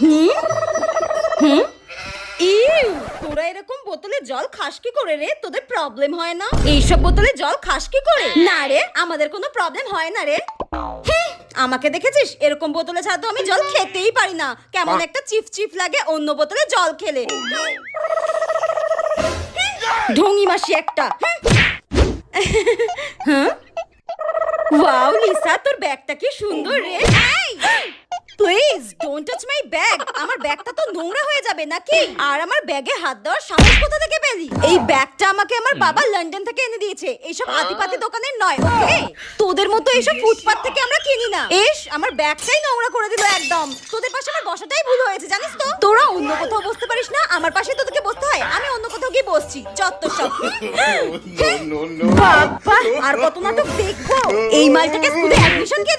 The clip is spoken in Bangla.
হুম? হুম? ইউ, তোরা এরকম বোতলে জল খাস কি করে রে? তোদের প্রবলেম হয় না? এইসব বোতলে জল খাস কি করে? না রে, আমাদের কোনো প্রবলেম হয় না রে। আমাকে দেখেছিস? এরকম বোতলে ছাড়া তো আমি জল খেতেই পারি না। কেমন একটা চিফ চিফ লাগে অন্য বোতলে জল খেলে। ঢঙ্গি মাসি একটা। হ্যাঁ ওয়াও, লিসা, তোর ব্যাগটা কি সুন্দর রে। ডোন্ট টাচ মাই ব্যাগ আমার ব্যাগটা তো নোংরা হয়ে যাবে নাকি? আর আমার ব্যাগে হাত দেওয়ার সাহস কোথা থেকে পেলি? এই ব্যাগটা আমাকে আমার বাবা লন্ডন থেকে এনে দিয়েছে। এইসব আদিপাতি দোকানের নয় ওকে তোদের মতো এইসব ফুটপাত থেকে আমরা কিনি না। এস আমার ব্যাগটাই নোংরা করে দিল একদম। তোদের পাশে আমার বসাটাই ভুল হয়েছে জানিস তো? তোরা অন্য কোথাও বসতে পারিস না আমার পাশে তোদেরকে বসতে হয়। আমি অন্য কোথাও গিয়ে বসছি। যত সব। no, no, no. বাবা আর কত নাটক দেখব? এই মালটাকে স্কুলে অ্যাডমিশন কে